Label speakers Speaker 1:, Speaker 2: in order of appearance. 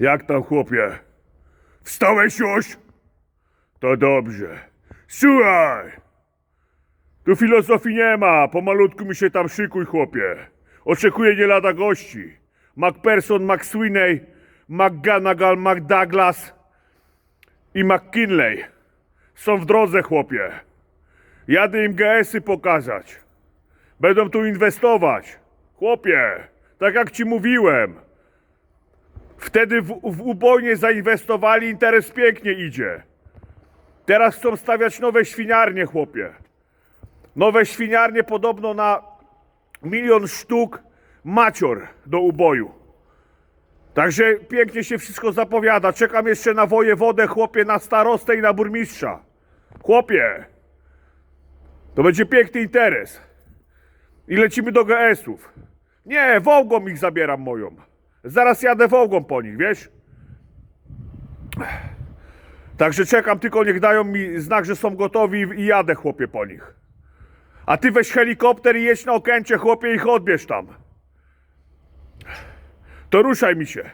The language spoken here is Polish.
Speaker 1: Jak tam, chłopie? Wstałeś już? To dobrze. Słuchaj! Tu filozofii nie ma. Pomalutku mi się tam szykuj, chłopie. Oczekuję nie lada gości. McPherson, McSweeney, McGanagal, McDouglas i McKinley. Są w drodze, chłopie. Jadę im GS-y pokazać. Będą tu inwestować. Chłopie, tak jak ci mówiłem. Wtedy w, w ubojnie zainwestowali, interes pięknie idzie. Teraz chcą stawiać nowe świniarnie, chłopie. Nowe świniarnie podobno na milion sztuk macior do uboju. Także pięknie się wszystko zapowiada. Czekam jeszcze na wojewodę, chłopie, na starostę i na burmistrza. Chłopie, to będzie piękny interes. I lecimy do GS-ów. Nie, Wołgą ich zabieram moją. Zaraz jadę Wołgą po nich, wiesz? Także czekam, tylko niech dają mi znak, że są gotowi i jadę, chłopie, po nich. A ty weź helikopter i jedź na Okęcie, chłopie, ich odbierz tam. To ruszaj mi się.